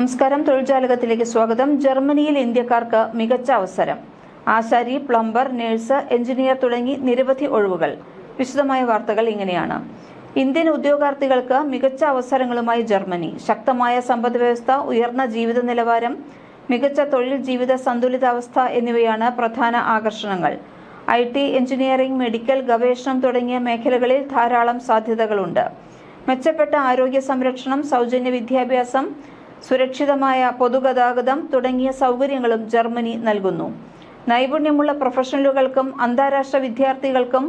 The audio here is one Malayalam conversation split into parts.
നമസ്കാരം. തൊഴിൽ തൊഴിൽജാലകത്തിലേക്ക് സ്വാഗതം. ജർമ്മനിയിൽ ഇന്ത്യക്കാർക്ക് മികച്ച അവസരം. ആശാരി പ്ലംബർ നഴ്സ് എഞ്ചിനീയർ തുടങ്ങി നിരവധി ഒഴിവുകൾ. വിശദമായ വാർത്തകൾ ഇങ്ങനെയാണ്. ഇന്ത്യൻ ഉദ്യോഗാർത്ഥികൾക്ക് മികച്ച അവസരങ്ങളുമായി ജർമ്മനി. ശക്തമായ സമ്പദ് വ്യവസ്ഥ ഉയർന്ന ജീവിത നിലവാരം മികച്ച തൊഴിൽ ജീവിത സന്തുലിതാവസ്ഥ എന്നിവയാണ് പ്രധാന ആകർഷണങ്ങൾ. ഐ ടി എഞ്ചിനീയറിംഗ് മെഡിക്കൽ ഗവേഷണം തുടങ്ങിയ മേഖലകളിൽ ധാരാളം സാധ്യതകളുണ്ട്. മെച്ചപ്പെട്ട ആരോഗ്യ സംരക്ഷണം സൗജന്യ വിദ്യാഭ്യാസം സുരക്ഷിതമായ പൊതുഗതാഗതം തുടങ്ങിയ സൗകര്യങ്ങളും ജർമ്മനി നൽകുന്നു. നൈപുണ്യമുള്ള പ്രൊഫഷണലുകൾക്കും അന്താരാഷ്ട്ര വിദ്യാർത്ഥികൾക്കും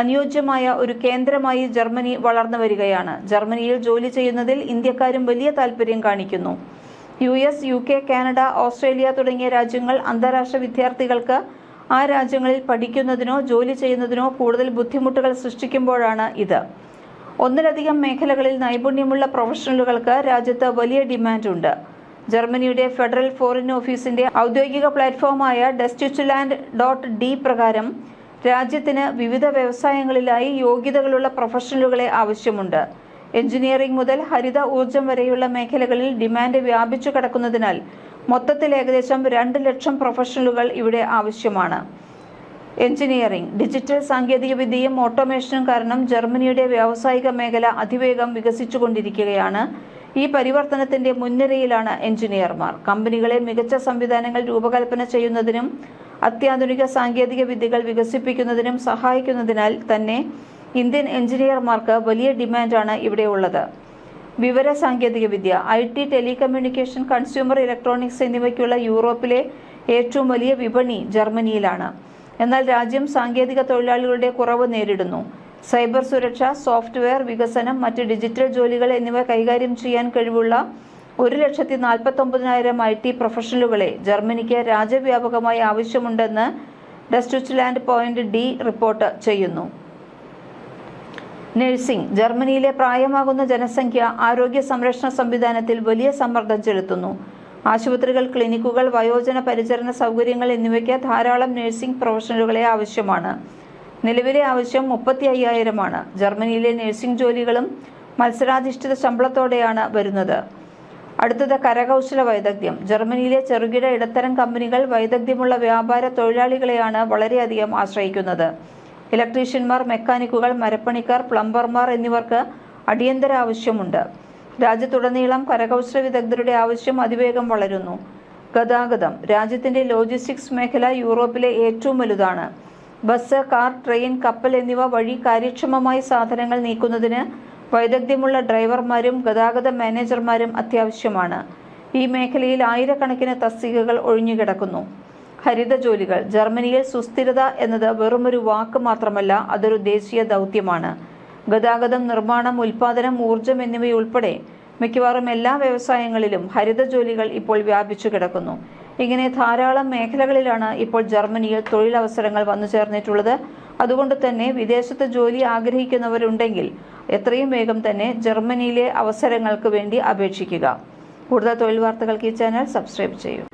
അനുയോജ്യമായ ഒരു കേന്ദ്രമായി ജർമ്മനി വളർന്നു വരികയാണ്. ജർമ്മനിയിൽ ജോലി ചെയ്യുന്നതിൽ ഇന്ത്യക്കാരും വലിയ താല്പര്യം കാണിക്കുന്നു. U S U K Canada Australia തുടങ്ങിയ രാജ്യങ്ങൾ അന്താരാഷ്ട്ര വിദ്യാർത്ഥികൾക്ക് ആ രാജ്യങ്ങളിൽ പഠിക്കുന്നതിനോ ജോലി ചെയ്യുന്നതിനോ കൂടുതൽ ബുദ്ധിമുട്ടുകൾ സൃഷ്ടിക്കുമ്പോഴാണ് ഇത്. ഒന്നിലധികം മേഖലകളിൽ നൈപുണ്യമുള്ള പ്രൊഫഷണലുകൾക്ക് രാജ്യത്ത് വലിയ ഡിമാൻഡുണ്ട്. ജർമ്മനിയുടെ ഫെഡറൽ ഫോറിൻ ഓഫീസിന്റെ ഔദ്യോഗിക പ്ലാറ്റ്ഫോമായ ഡെസ്റ്റിച്ചുലാൻഡ് ഡോട്ട് ഡി പ്രകാരം രാജ്യത്തിന് വിവിധ വ്യവസായങ്ങളിലായി യോഗ്യതകളുള്ള പ്രൊഫഷണലുകളെ ആവശ്യമുണ്ട്. എഞ്ചിനീയറിംഗ് മുതൽ ഹരിത ഊർജം വരെയുള്ള മേഖലകളിൽ ഡിമാൻഡ് വ്യാപിച്ചു കിടക്കുന്നതിനാൽ മൊത്തത്തിൽ ഏകദേശം രണ്ട് ലക്ഷം പ്രൊഫഷണലുകൾ ഇവിടെ ആവശ്യമാണ്. എഞ്ചിനീയറിംഗ് ഡിജിറ്റൽ സാങ്കേതികവിദ്യയും ഓട്ടോമേഷനും കാരണം ജർമ്മനിയുടെ വ്യാവസായിക മേഖല അതിവേഗം വികസിച്ചുകൊണ്ടിരിക്കുകയാണ്. ഈ പരിവർത്തനത്തിന്റെ മുൻനിരയിലാണ് എഞ്ചിനീയർമാർ കമ്പനികളെ മികച്ച സംവിധാനങ്ങൾ രൂപകൽപ്പന ചെയ്യുന്നതിനും അത്യാധുനിക സാങ്കേതിക വിദ്യകൾ വികസിപ്പിക്കുന്നതിനും സഹായിക്കുന്നതിനാൽ തന്നെ ഇന്ത്യൻ എഞ്ചിനീയർമാർക്ക് വലിയ ഡിമാൻഡാണ് ഇവിടെയുള്ളത് വിവര സാങ്കേതിക വിദ്യ I T telecommunication consumer electronics എന്നിവയ്ക്കുള്ള യൂറോപ്പിലെ ഏറ്റവും വലിയ വിപണി ജർമ്മനിയിലാണ്. എന്നാൽ രാജ്യം സാങ്കേതിക തൊഴിലാളികളുടെ കുറവ് നേരിടുന്നു. സൈബർ സുരക്ഷ സോഫ്റ്റ്വെയർ വികസനം മറ്റ് ഡിജിറ്റൽ ജോലികൾ എന്നിവ കൈകാര്യം ചെയ്യാൻ കഴിവുള്ള ഒരു ലക്ഷത്തി നാൽപ്പത്തൊമ്പതിനായിരം ഐ ടി പ്രൊഫഷണലുകളെ ജർമ്മനിക്ക് രാജ്യവ്യാപകമായി ആവശ്യമുണ്ടെന്ന് ഡസ്റ്റുച്ച്ലാൻഡ് പോയിന്റ് ഡി റിപ്പോർട്ട് ചെയ്യുന്നു. നഴ്സിംഗ് ജർമ്മനിയിലെ പ്രായമാകുന്ന ജനസംഖ്യ ആരോഗ്യ സംരക്ഷണ സംവിധാനത്തിൽ വലിയ സമ്മർദ്ദം ചെലുത്തുന്നു. ആശുപത്രികൾ ക്ലിനിക്കുകൾ വയോജന പരിചരണ സൗകര്യങ്ങൾ എന്നിവയ്ക്ക് ധാരാളം നഴ്സിംഗ് പ്രൊഫഷണലുകളെ ആവശ്യമാണ്. നിലവിലെ ആവശ്യം മുപ്പത്തി അയ്യായിരമാണ് ജർമ്മനിയിലെ നഴ്സിംഗ് ജോലികളും മത്സരാധിഷ്ഠിത ശമ്പളത്തോടെയാണ് വരുന്നത്. അടുത്തത് കരകൗശല വൈദഗ്ധ്യം. ജർമ്മനിയിലെ ചെറുകിട ഇടത്തരം കമ്പനികൾ വൈദഗ്ധ്യമുള്ള വ്യാപാര തൊഴിലാളികളെയാണ് വളരെയധികം ആശ്രയിക്കുന്നത്. ഇലക്ട്രീഷ്യന്മാർ മെക്കാനിക്കുകൾ മരപ്പണിക്കാർ പ്ലംബർമാർ എന്നിവർക്ക് അടിയന്തര ആവശ്യമുണ്ട്. രാജ്യത്തുടനീളം കരകൗശല വിദഗ്ധരുടെ ആവശ്യം അതിവേഗം വളരുന്നു. ഗതാഗതം രാജ്യത്തിന്റെ ലോജിസ്റ്റിക്സ് മേഖല യൂറോപ്പിലെ ഏറ്റവും വലുതാണ്. ബസ് കാർ ട്രെയിൻ കപ്പൽ എന്നിവ വഴി കാര്യക്ഷമമായി സാധനങ്ങൾ നീക്കുന്നതിന് വൈദഗ്ധ്യമുള്ള ഡ്രൈവർമാരും ഗതാഗത മാനേജർമാരും അത്യാവശ്യമാണ്. ഈ മേഖലയിൽ ആയിരക്കണക്കിന് തസ്തികകൾ ഒഴിഞ്ഞുകിടക്കുന്നു. ഹരിത ജോലികൾ ജർമ്മനിയിൽ സുസ്ഥിരത എന്നത് വെറുമൊരു വാക്ക് മാത്രമല്ല അതൊരു ദേശീയ ദൗത്യമാണ്. ഗതാഗതം നിർമ്മാണം ഉൽപാദനം ഊർജം എന്നിവയുൾപ്പെടെ മിക്കവാറും എല്ലാ വ്യവസായങ്ങളിലും ഹരിത ജോലികൾ ഇപ്പോൾ വ്യാപിച്ചു കിടക്കുന്നു. ഇങ്ങനെ ധാരാളം മേഖലകളിലാണ് ഇപ്പോൾ ജർമ്മനിയിൽ തൊഴിലവസരങ്ങൾ വന്നു ചേർന്നിട്ടുള്ളത്. അതുകൊണ്ട് തന്നെ വിദേശത്ത് ജോലി ആഗ്രഹിക്കുന്നവരുണ്ടെങ്കിൽ എത്രയും വേഗം തന്നെ ജർമ്മനിയിലെ അവസരങ്ങൾക്ക് വേണ്ടി അപേക്ഷിക്കുക. കൂടുതൽ തൊഴിൽ വാർത്തകൾക്ക് ഈ ചാനൽ സബ്സ്ക്രൈബ് ചെയ്യൂ.